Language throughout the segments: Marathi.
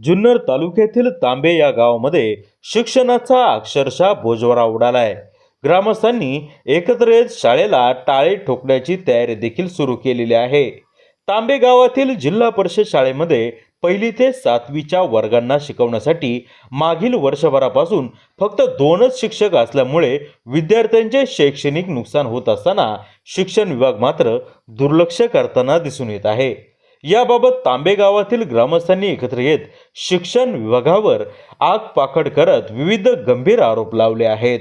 जुन्नर तालुक्यातील तांबे या गावामध्ये शिक्षणाचा अक्षरशः बोजवारा उडालाय. ग्रामस्थांनी एकत्र येत शाळेला टाळे ठोकण्याची तयारी देखील सुरू केलेली आहे. तांबे गावातील जिल्हा परिषद शाळेमध्ये पहिली ते सातवीच्या वर्गांना शिकवण्यासाठी मागील वर्षभरापासून फक्त दोनच शिक्षक असल्यामुळे विद्यार्थ्यांचे शैक्षणिक नुकसान होत असताना शिक्षण विभाग मात्र दुर्लक्ष करताना दिसून येत आहे. याबाबत तांबे गावातील ग्रामस्थांनी एकत्र येत शिक्षण विभागावर आग पाखड करत विविध गंभीर आरोप लावले आहेत.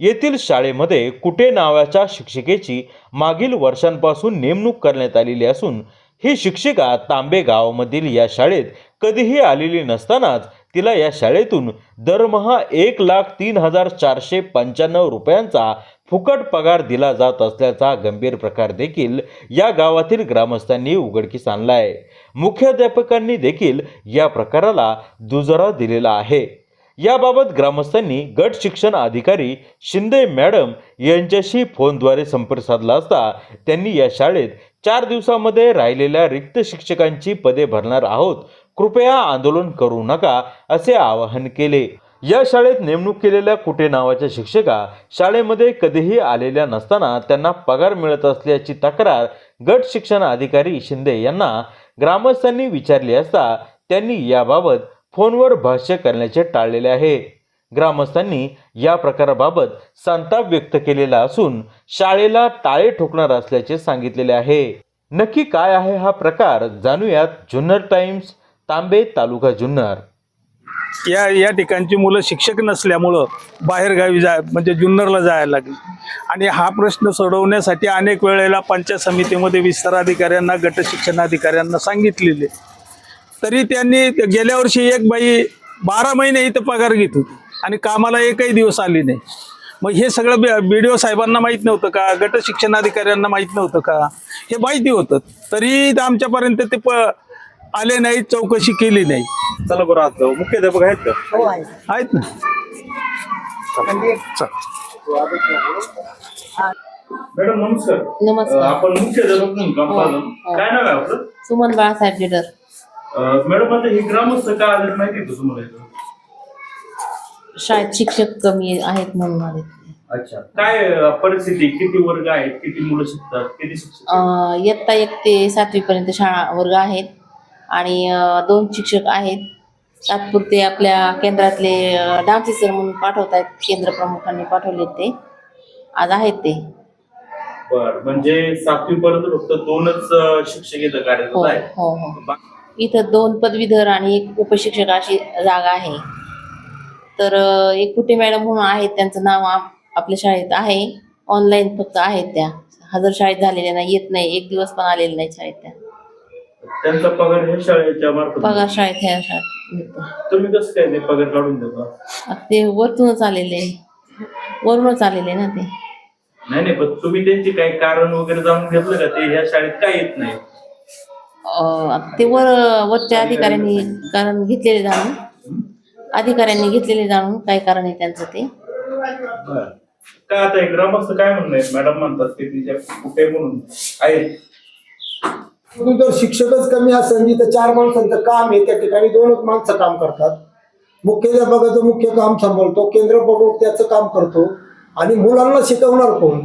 येथील शाळेमध्ये कुटे नावाच्या शिक्षिकेची मागील वर्षांपासून नेमणूक करण्यात आलेली असून ही शिक्षिका तांबे गावामधील या शाळेत कधीही आलेली नसतानाच तिला या शाळेतून दरमहा एक लाख तीन हजार चारशे पंच्याण्णव रुपयांचा फुकट पगार दिला जात असल्याचा गंभीर प्रकार देखील या गावातील ग्रामस्थांनी उघडकीस आणला आहे मुख्याध्यापकांनी देखील या प्रकाराला दुजोरा दिलेला आहे. याबाबत ग्रामस्थांनी गट शिक्षण अधिकारी शिंदे मॅडम यांच्याशी फोनद्वारे संपर्क साधला असता त्यांनी या शाळेत चार दिवसामध्ये राहिलेल्या रिक्त शिक्षकांची पदे भरणार आहोत. कृपया आंदोलन करू नका असे आवाहन केले. या शाळेत नेमणूक केलेल्या कुटे नावाच्या शिक्षिका शाळेमध्ये कधीही आलेल्या नसताना त्यांना पगार मिळत असल्याची तक्रार गट शिक्षण अधिकारी शिंदे यांना ग्रामस्थांनी विचारली असता त्यांनी याबाबत फोनवर भाष्य करण्याचे टाळलेले आहे. ग्रामस्थांनी या प्रकाराबाबत संताप व्यक्त केलेला असून शाळेला टाळे ठोकणार असल्याचे सांगितलेले आहे. नक्की काय आहे हा प्रकार जाणूयात जुन्नर टाइम्स तांबे तालुका जुन्नर. या या ठिकाणची मुलं शिक्षक नसल्यामुळं बाहेरगावी जाय म्हणजे जुन्नरला जायला लागली. आणि हा प्रश्न सोडवण्यासाठी अनेक वेळेला पंचायत समितीमध्ये विस्ताराधिकाऱ्यांना गट शिक्षणाधिकाऱ्यांना सांगितलेले. तरी त्यांनी गेल्या वर्षी एक बाई बारा महिने इथं पगार घेत होती आणि कामाला एकही दिवस आली नाही. मग हे सगळं बी डी ओ साहेबांना माहीत नव्हतं का? गट शिक्षणाधिकाऱ्यांना माहीत नव्हतं का? हे माहिती होतं. तरी आमच्यापर्यंत ते प आले नाही चौकशी केली नाही. चला बरं आता मुख्याध्यापक आहेत का? हो आहे आहेत ना. चल. मॅडम नमस्कार. नमस्कार. आपण मुख्याध्यापक म्हणून काम हो, पाहतो. हो. काय नाव आहे आपलं? सुमन बाळासाहेब लिडर अं, मॅडम आता हे ग्रामस्थ का आले माहिती आहे का तुम्हाला इथं? शाळेत शिक्षक कमी आहेत म्हणून आले अच्छा. काय अं, परिस्थिती? किती वर्ग आहेत? किती मुलं शिकतात? किती शिक्षक आहेत? अं, इयत्ता एक ते सातवी पर्यंत शाळा वर्ग आहेत. आणि दोन शिक्षक आहेत. तात्पुरते आपल्या केंद्रातले डान्स टीचर म्हणून पाठवत आहेत केंद्र प्रमुखांनी पाठवले ते. आज आहेत ते. बर म्हणजे सातवी पर्यंत फक्त दोनच अं, शिक्षक इथं हो हो हो. इथं दोन पदवीधर आणि एक उपशिक्षक अशी जागा आहे. तर अं, एक कुठे मॅडम म्हणून आहेत त्यांचं नाव आप- आपल्या शाळेत आहे. ऑनलाईन फक्त आहेत त्या. हजर शाळेत झालेल्या नाही येत नाही एक दिवस पण आलेले नाही शाळेत त्या. त्यांचा पगार हे शाळेच्या मार्फत पगार शाळेत ह्या शाळेत मिळतो. तुम्ही कसं काय ते पगार काढून देता? आता ते वरतूनच आलेले. वरूनच आलेले ना ते. नाही नाही पण तुम्ही त्यांची काही कारण वगैरे जाणून घेतलं का? ते ह्या शाळेत काय येत नाही? अं, आता ते वर वरच्या अधिकाऱ्यांनी कारण घेतलेले जाणून. अधिकाऱ्यांनी घेतलेले जाणून काय कारण आहे त्यांचं ते. बरं. काय आता हे ग्रामस्थ काय म्हणणं आहे मॅडम म्हणतात ते तिच्या कुठे म्हणून आहेत? तुम्ही जर शिक्षकच कमी असेल जिथं चार माणसांचं काम आहे त्या ठिकाणी दोनच माणसं काम करतात. मुख्याध्यापकाचं मुख्य काम सांभाळतो केंद्र प्रमुख त्याचं काम करतो. आणि मुलांना शिकवणार कोण?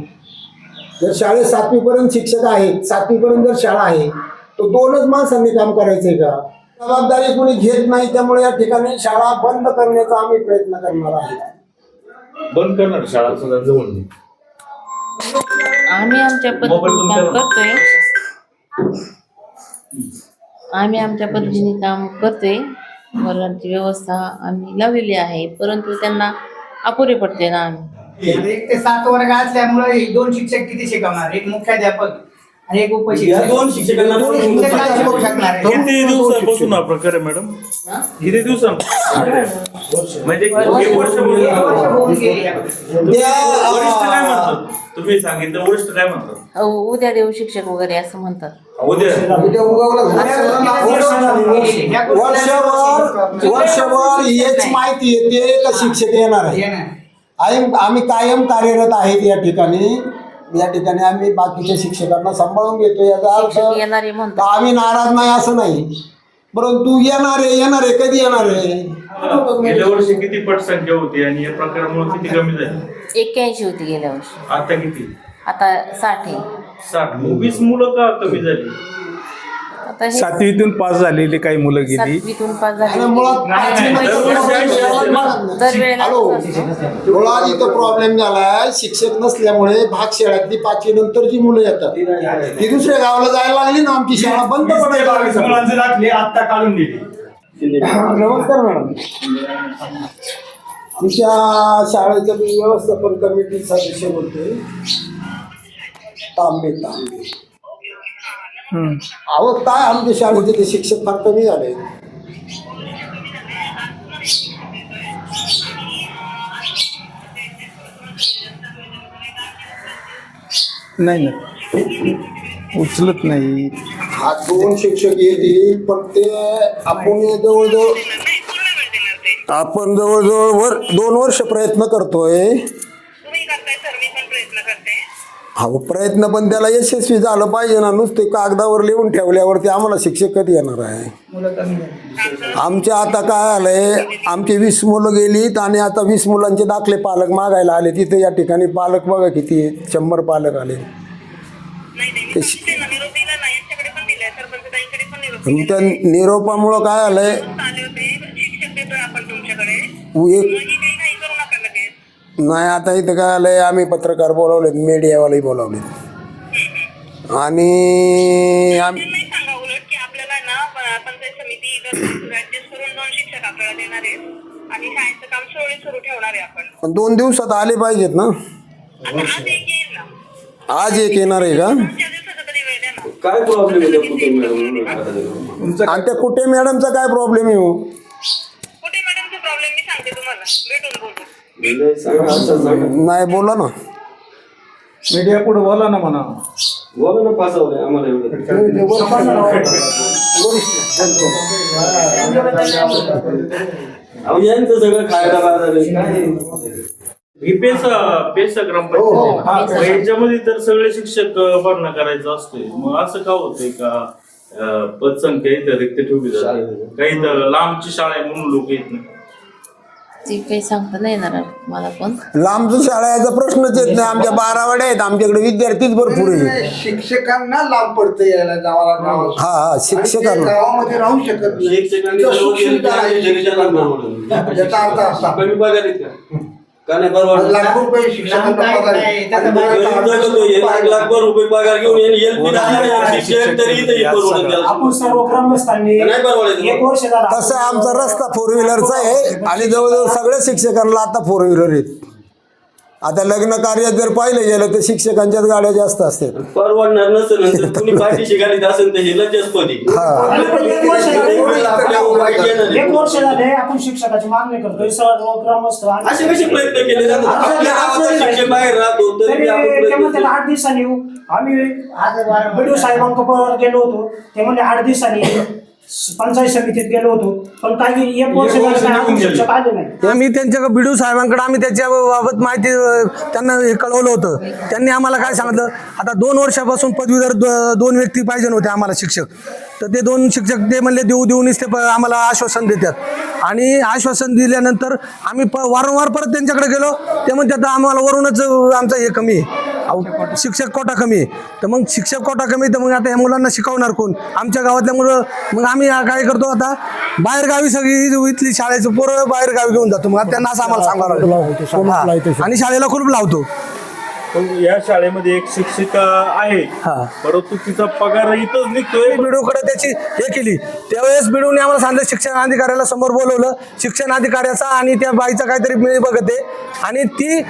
जर शाळेत सातवीपर्यंत शिक्षक आहेत सातवीपर्यंत जर शाळा आहे तर दोनच माणसांनी काम करायचंय का? जबाबदारी कोणी घेत नाही त्यामुळे या ठिकाणी शाळा बंद करण्याचा आम्ही प्रयत्न करणार आहे. बंद करणार शाळा सुद्धा जवळ नाही. आम्ही आमच्या मोबाईल पद्धतीने? करतोय. आम्ही आमच्या पद्धतीने काम करतोय. वर्गांची व्यवस्था आम्ही लावलेली आहे. परंतु त्यांना अपुरे पडते ना आम्ही. एक ते सात वर्ग असल्यामुळे हे दोन शिक्षक किती शिकवणार? एक मुख्याध्यापक आणि एक या उपशिक्षक दोन शिक्षकांना दोन शिक्षक काय शिकवू शकणार आहे? किती दिवसापासून हा प्रकार आहे मॅडम? किती दिवसा? म्हणजे एक वर्ष एक वर्ष होऊन गेले. वरिष्ठ काय म्हणतात तुम्ही सांगितलं वरिष्ठ काय म्हणतात अहो, उद्या देऊ शिक्षक वगैरे असं म्हणतात. उद्या. उद्या उगवलं वर्षभर वर्षभर हेच माहिती येते का शिक्षक येणार आहे. आम्ही आम्ही कायम कार्यरत आहेत या ठिकाणी. या ठिकाणी आम्ही बाकीच्या शिक्षकांना सांभाळून घेतो याचा अर्थ आम्ही नाराज नाही असं नाही. परंतु येणार आहे येणार आहे कधी येणार? आहे गेल्या वर्षी किती पटसंख्या होती आणि या प्रकारामुळे किती कमी झाली? एक्क्याऐंशी होती गेल्या वर्षी. आता किती? आता साठ आहे. साठ वीस मुलं का कमी झाली? आता हे सातवीतून पास झालेली काही मुलं गेली. सातवीतून पास आणि झाले मुळात दरवेळेला हॅलो मुळात इथं प्रॉब्लेम झालाय शिक्षक नसल्यामुळे भाग शाळातली पाचवी नंतर जी मुलं येतात ती दुसऱ्या गावाला जायला लागली ना आमची शाळा बंद पडायला लागली. मुलांचे दाखले आता काढून दिले. नमस्कार मॅडम. आमच्या शाळेचं मी व्यवस्थापन कमिटी सदस्य बोलतोय. तांबे तांबे. हम्म. अहो काय आमच्या शाळेचे ते शिक्षक फार कमी झाले. नाही नाही. उचलत नाही. हा दोन शिक्षक येतील पण ते आपण जवळजवळ आपण जवळजवळ वर दोन वर्ष प्रयत्न करतोय. तुम्ही करताय सर. हा प्रयत्न पण त्याला यशस्वी झालं पाहिजे ना. नुसते कागदावर लिहून ठेवल्यावरती आम्हाला शिक्षक कधी येणार आहे. आमच्या आता काय आलंय आमची वीस मुलं गेलीत आणि आता वीस मुलांचे दाखले पालक मागायला आले. तिथे या ठिकाणी पालक बघा किती शंभर पालक आले. ते त्या निरोपामुळं काय आलंय? एक नाही आता इथं काय आलंय आम्ही पत्रकार बोलावलेत मीडियावालेही बोलावलेत. आणि आम नाही सांगा उलट की आपल्याला ना प- पंचायत समिती ऍडजस्ट करून दोन शिक्षक आपल्याला देणार आहेत. आणि शाळेचं काम सुरळीत सुरू ठेवणार आहे आपण. पण दोन दिवसात आले पाहिजेत ना. आता आज एक येईल ना. आज एक येणार आहे का? पुढच्या दिवसाचा तरी वेळ द्या ना. काय प्रॉब्लेम मॅडम आणि त्या कुठे मॅडमचा काय प्रॉब्लेम आहे हो? कुठे मॅडमचा प्रॉब्लेम मी सांगते तुम्हाला. भेटून बोलू. नाही बोला ना. मीडिया पुढे बोला ना म्हणा. बोला ना पासवलंय आम्हाला एवढं. यांचं सगळं खायला बाजार ही पेसा पेसा ग्रामपंचायत मग याच्यामध्ये तर सगळे शिक्षक भरणा करायचा असतोय. मग असं का होतंय का? पदसंख्या इथं रिक्त ठेवली जाते. काही तर लांबची शाळा आहे म्हणून लोक येत नाही. ती काही सांगता नाही येणार मला पण. लांबची शाळा याचा प्रश्नच येत नाही. आमच्या बारावाड्या आहेत. आमच्याकडे विद्यार्थीच भरपूर आहे शिक्षकांना लांब पडतं यायला गावाला गावाला. हा हा आणि ते शिक्षकांना. गावामध्ये राहू शकत नाही. शिक्षकांनी तिथं सुखसुविधा आहे. याचा अर्थ असा. का का नाही परवडत लाखो रुपये शिक्षकांना पगार. आहे. त्याचा आणि गरीब बघा, जगतो हे लाख लाखभर रुपये पगार घेऊन एलपी शिक्षक तरी इथं परवडत त्याला. आपण सर्व ग्रामस्थांनी नाही परवडायचं एक वर्ष झाला. तसं आमचा रस्ता फोर व्हीलरचा आहे आणि जवळजवळ सगळ्या शिक्षकांना आता फोर व्हीलर आहेत. आता लग्न कार्यात जर पाहिलं गेलं तर शिक्षकांच्याच गाड्या जास्त असतात. परवडणार नसेल ना तर कुणी पाठीशी घालीत असेल तर हे लज्जास्पदी हा. आपण एक वर्ष झाले आपल्या वाईट येणार एक नाही. वर्ष झाले आपण शिक्षकाची मागणी करतोय सर्व ग्रामस्थ आणि- असे कसे प्रयत्न केले जातात? आपल्या गावाचा शिक्षक बाहेर राहतो तरी तरी प्रयत्न आठ दिवसांनी येऊ. आम्ही बीडीओ साहेबांकडे गेलो होतो ते म्हणजे आठ दिवसांनी येऊ. पंचायत समितीत गेलो होतो पण काही एक वर्ष झालं काय अजून शिक्षक आले नाही. आम्ही त्यांच्या बिडू साहेबांकडे आम्ही त्याच्या बाबत माहिती अ, त्यांना हे कळवलं होतं. त्यांनी आम्हाला काय सांगितलं? आता दोन वर्षापासून पदवीधर द- दोन व्यक्ती पाहिजे होते आम्हाला शिक्षक. तर ते दोन शिक्षक ते म्हणले देऊ देऊनच ते प- आम्हाला आश्वासन देतात. आणि आश्वासन दिल्यानंतर आम्ही प वारंवार परत त्यांच्याकडे गेलो. ते म्हणतात आम्हाला वरूनच अ, आमचं हे कमी आहे. अहो, शिक्षक कोटा कमी आहे. तर मग शिक्षक कोटा कमी तर मग आता ह्या मुलांना शिकवणार कोण? आमच्या गावातल्या मुलं मग आम्ही काय करतो आता? बाहेर गावी सगळी इथली शाळेचं पोरं बाहेर गावी घेऊन जातो. मग त्यांना असं आम्हाला सांगावं. हा. आणि शाळेला कुलूप लावतो. पण या शाळेमध्ये एक शिक्षिका आहे. हा. परंतु तिचा पगार इथंच निघतोय. बिडूकडे त्याची हे केली. त्यावेळेस बिडूने आम्हाला सांगितलं शिक्षण अधिकाऱ्याला समोर बोलवलं. शिक्षण अधिकाऱ्याचा आणि त्या बाईचा काहीतरी मिळी बघते. आणि ती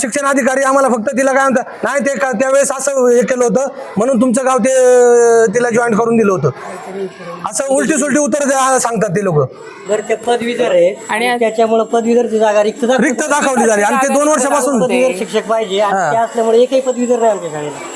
शिक्षण अधिकारी आम्हाला फक्त तिला काय म्हणतात नाही ते का त्यावेळेस असं हे केलं होतं म्हणून तुमचं गाव ते तिला जॉईन करून दिलं होतं. असं उलटी सुलटी उत्तर सांगतात ते लोक. ते पदवीधर आहे. आणि त्याच्यामुळे पदवीधरची जागा रिक्त. रिक्त दाखवली झाली आणि ते दोन वर्षापासून. शिक्षक पाहिजे. असल्यामुळे एकही पदवीधर नाही आमच्या शाळेला.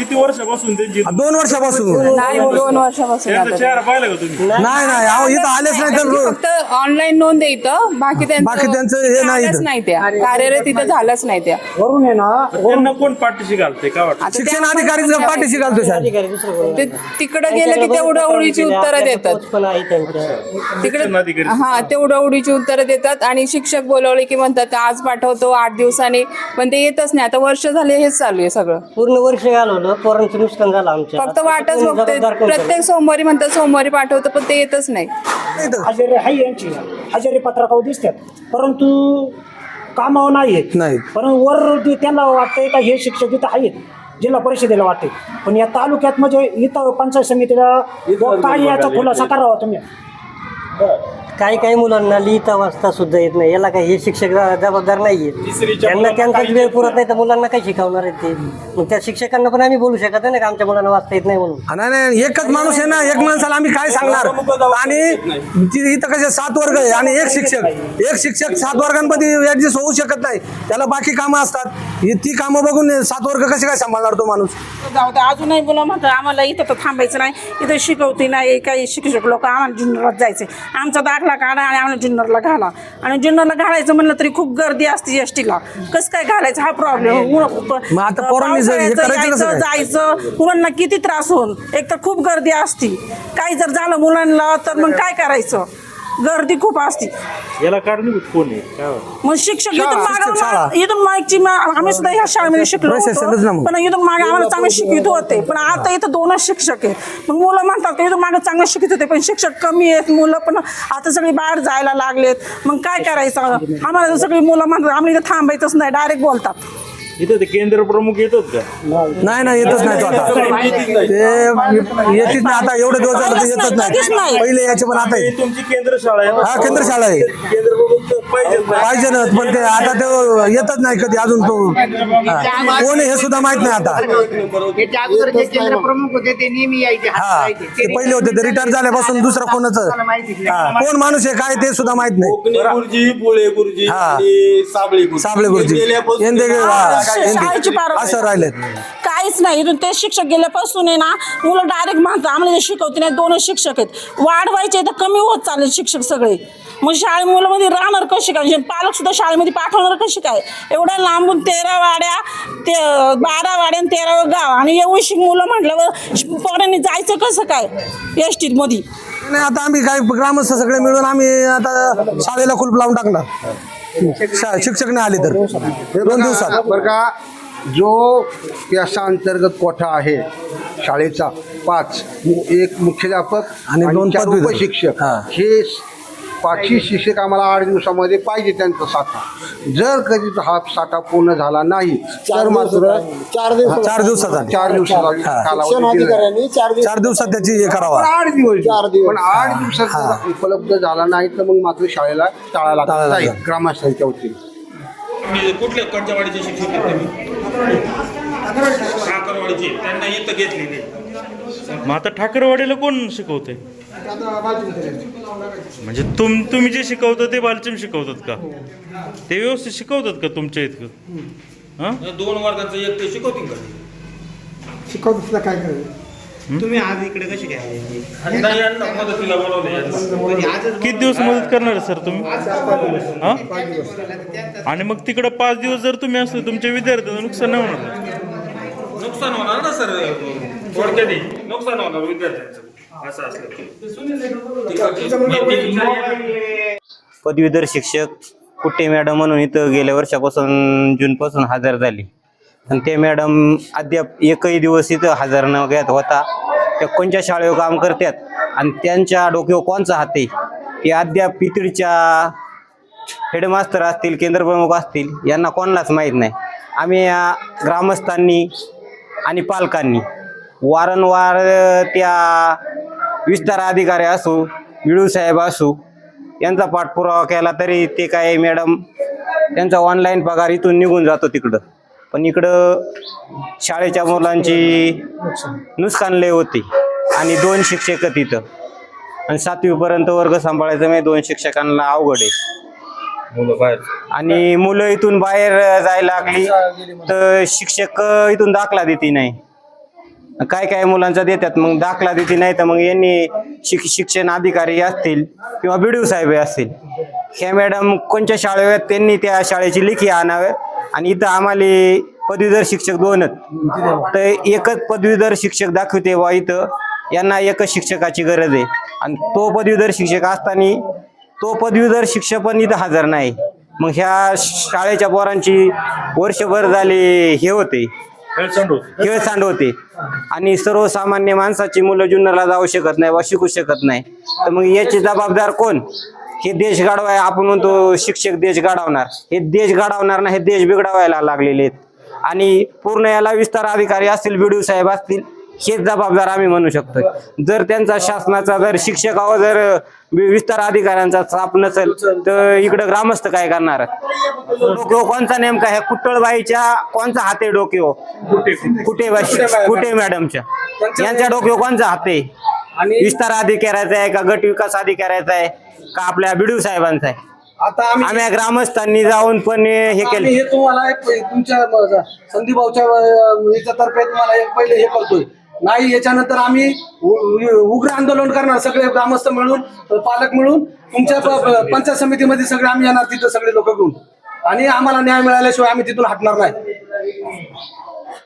किती वर्षापासून त्यांची दोन वर्षापासून. नाही दोन वर्षापासून? त्यांचा चेहरा पाहिला का तुम्ही? नाही नाही अहो इथं आलेच नाही तर फक्त ऑनलाईन नोंद आहे इथं. बाकी त्यांचं बाकी त्यांचं हे नाही झालंच इथं. नाही त्या. कार्यरत इथं झालंच नाही त्या. वरून आहे ना त्यांना कोण पाठीशी घालते काय वाटतं? आता शिक्षण त्या- अधिकारी पाठीशी घालतो साहेब. अधिकारी दुसरं कोण? ते तिकडे गेलं की तेवढं ओळीची उत्तरं देतात. पण आहे त्यांच्या. तिकडे. हा तेवढं ओढीची उत्तरं देतात आणि शिक्षक बोलवले की म्हणतात आज पाठवतो आठ दिवसांनी. पण ते येतच नाही. आता वर्ष झाले हेच चालू आहे सगळं. पूर्ण वर्ष घालवलं. पोरांचं नुकसान झालं आमच्या. फक्त वाटच जबाबदार कोण प्रत्येक सोमवारी म्हणतात सोमवारी पाठवतो पण ते येतच नाही. हजेरी आहे यांची. हजेरी पत्रकावर दिसतात. परंतु कामावर नाही आहेत. नाही. परंतु वर ते त्यांना वाटतंय का हे शिक्षक इथं आहेत जिल्हा परिषदेला वाटते पण या तालुक्यात म्हणजे इथं पंचायत समितीला काय याचा खुलासा करावा तुम्ही. काही काही मुलांना लिहिता वाचता सुद्धा येत नाही. याला काही हे शिक्षक जबाबदार नाहीये. त्यांना त्यांचाच वेळ पुरत नाही. तर मुलांना काय शिकवणार आहेत ते? मग त्या शिक्षकांना पण आम्ही बोलू शकत नाही का आमच्या मुलांना वाचता येत नाही म्हणून. हा, नाही नाही एकच माणूस आहे ना एक माणसाला आम्ही काय सांगणार? आणि ति- इथं कसे सात वर्ग आहे आणि एक शिक्षक. एक शिक्षक सात वर्गांमध्ये ऍडजस्ट होऊ शकत नाही. त्याला बाकी कामं असतात. ही ती कामं बघून सात वर्ग कसे काय सांभाळणार तो माणूस? जाऊ दे अजूनही मुलं म्हणतात आम्हाला इथं तर थांबायचं नाही. इथं शिकवते नाही काही शिक्षक लोक आम्हाला जुन्नरला जायचे. आमचा दाखला काढा आणि आम्हाला जुन्नरला घाला. आणि जुन्नरला घालायचं म्हणलं तरी खूप गर्दी असते एस टीला कसं काय घालायचं? हा प्रॉब्लेम मग आता पोरांनी जर हे करायचं कसं यायचं काय? जायचं. मुलांना किती त्रास होऊन? एक तर खूप गर्दी असती. काही जर झालं मुलांना तर मग काय करायचं? गर्दी खूप असती. याला कारणीभूत कोण आहे? काय वाटतं मग शिक्षक इथून शिक्षक शाळा. मागे इथून मागची मा- आम्ही सुद्धा ह्या शाळेमध्ये शिकलो प्रशासनच ना होतो. मग. पण इथून मागे आम्हाला चांगले शिकवित होते. पण आता इथं दोनच शिक्षक आहेत. मग मुलं म्हणतात की इथून मागे चांगले शिकत होते पण शिक्षक कमी आहेत मुलं. पण आता सगळी बाहेर जायला लागलेत. मग काय करायचं? आम्हाला सगळी मुलं म्हणतात आम्हाला इथं थांबायचंच नाही डायरेक्ट बोलतात. इथं ते केंद्र प्रमुख येतात का नाही नाही येतच नाही तो आता ते येतीच नाही आता एवढे दिवस झाले ते येतच नाही नाही. पहिले याचे पण आता ही. तुमची केंद्र शाळा आहे ना? हा केंद्र शाळा आहे केंद्र प्रमुख. पाहिजे ना पण ते आता ते येतच नाही कधी अजून तो. हा. कोण आहे हे सुद्धा माहीत नाही आता. याच्या अगोदर जे केंद्र प्रमुख होते ते नेहमी यायचे हात हा. ते पहिले होते ते रिटायर झाल्यापासून दुसरं कोणाचं? हा. कोण माणूस आहे काय ते सुद्धा माहीत नाही. कोकणी गुरुजी पुळे गुरुजी हा. आणि साबळे गुरुजी. साबळे गुरुजी. गेल्यापासून- येंदे हा, शाळेची येंदे. पार- असं राहिलेत काहीच नाही. इथून ते शिक्षक गेल्यापासून आहे ना मुलं डायरेक्ट म्हणतात आम्हाला जे शिकवते नाही दोनच शिक्षक आहेत. वाढवायचे तर कमी होत चालले शिक्षक सगळे. मग शाळे मुलामध्ये राहणार कशी काय? म्हणजे पालक सुद्धा शाळेमध्ये पाठवणार कशी काय? एवढ्या लांबून तेरा वाड्या ते बारा वाड्या आणि तेरा गाव. आणि एवढी मुलं म्हटल्यावर पोरांनी जायचं कसं काय? एस टीत मध्ये नाही आता आम्ही काय ग्रामस्थ सगळे मिळून आम्ही आता शाळेला कुलप लावून टाकणार. शा- शिक्षक नाही आले तर. दोन दिवसात. बरं का जो याचा अंतर्गत कोठा आहे शाळेचा पाच मु- एक मुख्याध्यापक आणि दोन चार पदवीधर. उपशिक्षक हा. हे स- पाचही शिक्षक आम्हाला आठ दिवसामध्ये पाहिजे त्यांचा साठा. जर कधी हा साठा पूर्ण झाला नाही तर मात्र चार दिवस चार दिवसाचा चार दिवसाचा. शिक्षण कालावधी दिला. अधिकाऱ्यांनी चार दिवस चार दिवसात त्याची हे करावा. आठ दिवस. चार दिवस. पण आठ दिवसात जर उपलब्ध झाला नाही तर मग मात्र शाळेला टाळा लागत लागेल. ग्रामस्थांच्या वतीने. कुठल्या कडच्या वाडीचे शिक्षक आहेत तुम्ही? साखरवाडीचे त्यांना इथं घेतलेले मग आता ठाकरवाडीला कोण शिकवते म्हणजे तुम तुम्ही जे शिकवता ते बालचम शिकवतात का? ते व्यवस्थित शिकवतात का तुमच्या इतकं हा? दोन वर्गाचं एक ते शिकवतील का? शिकवत काय करायचं तुम्ही आज इकडे कसे काय आले? आणि नाही यांना मदतीला बोलवले यांना. म्हणजे किती दिवस मदत करणार आहे सर तुम्ही? हा? आणि मग तिकडं पाच दिवस जर तुम्ही असले तुमच्या विद्यार्थ्यांचं नुकसान नाही होणार? नुकसान होणार ना सर? थोडक्यात नुकसान होणार विद्यार्थ्यांचं. असं असलं पदवीधर शिक्षक कुठे मॅडम म्हणून इथं गेल्या वर्षापासून जूनपासून हजर झाली. आणि ते मॅडम अद्याप एकही दिवस इथं हजर न घेत होता. त्या कोणत्या शाळेवर काम करतात? आणि त्यांच्या डोक्यावर कोणचा हात आहे? ते अद्याप पितळीच्या हेडमास्तर असतील केंद्रप्रमुख असतील यांना कोणालाच माहीत नाही. आम्ही ग्रामस्थांनी आणि पालकांनी वारंवार त्या विस्तार अधिकारी असो विळू साहेब असो यांचा पाठपुरावा केला तरी ते काय मॅडम त्यांचा ऑनलाईन पगार इथून निघून जातो तिकडं. पण इकडं शाळेच्या मुलांची नुकसान लय होते आणि दोन शिक्षक तिथं आणि सातवीपर्यंत वर्ग सांभाळायचं म्हणजे दोन शिक्षकांना अवघड आहे. आणि मुलं इथून बाहेर जायला लागली तर शिक्षक इथून दाखला देते नाही. काय काय मुलांचा देतात मग दाखला देते नाही तर मग यांनी शिक शिक्षण अधिकारी असतील किंवा बीडीओ साहेब असतील. ह्या मॅडम कोणत्या शाळेत आहेत, त्यांनी त्या शाळेची लिखी आणाव्यात आणि इथं आम्हाला पदवीधर शिक्षक दोनच तर एकच पदवीधर शिक्षक दाखवते वा इथं यांना एकच शिक्षकाची गरज आहे. आणि तो पदवीधर शिक्षक असताना तो पदवीधर शिक्षक पण इथं हजर नाही. मग ह्या शाळेच्या पोरांची वर्षभर झाली हे होते. हेळसांड होते. खेळसांड होते. आणि सर्वसामान्य माणसाची मुलं जुन्नरला जाऊ शकत नाही वा शिकू शकत नाही. तर मग याची जबाबदार कोण? हे देश घडवाय आपण म्हणतो शिक्षक देश घडवणार. हे देश घडवणार ना हे देश बिघडवायला लागलेले आहेत. आणि पूर्ण याला विस्तार अधिकारी असतील बी साहेब असतील हेच जबाबदार आम्ही म्हणू शकतो जर त्यांचा शासनाचा जर शिक्षकावर जर विस्तार अधिकाऱ्यांचा चाप नसेल तर इकडं ग्रामस्थ काय करणार? डोक्यो कोणचा नेमका ह्या कुट्टळबाईच्या कोणचा हात डोक्यो कुठे कुठे मॅडमच्या? यांच्या डोक्यो कोणचा हात विस्तार अधिकाऱ्याचा आहे का गट विकास अधिकाऱ्याचा आहे का आपल्या बिडू साहेबांचा आहे? आता आम्ही ग्रामस्थांनी जाऊन पण हे केलं. हे तुम्हाला तुमच्या संदीप भाऊच्या याच्यातर्फे तुम्हाला एक पहिले हे करतोय. नाही याच्यानंतर आम्ही उग्र आंदोलन करणार सगळे ग्रामस्थ मिळून पालक मिळून तुमच्या पंचायत समितीमध्ये सगळे आम्ही येणार तिथं सगळे लोक घेऊन. आणि आम्हाला न्याय मिळाल्याशिवाय आम्ही तिथून हटणार नाही.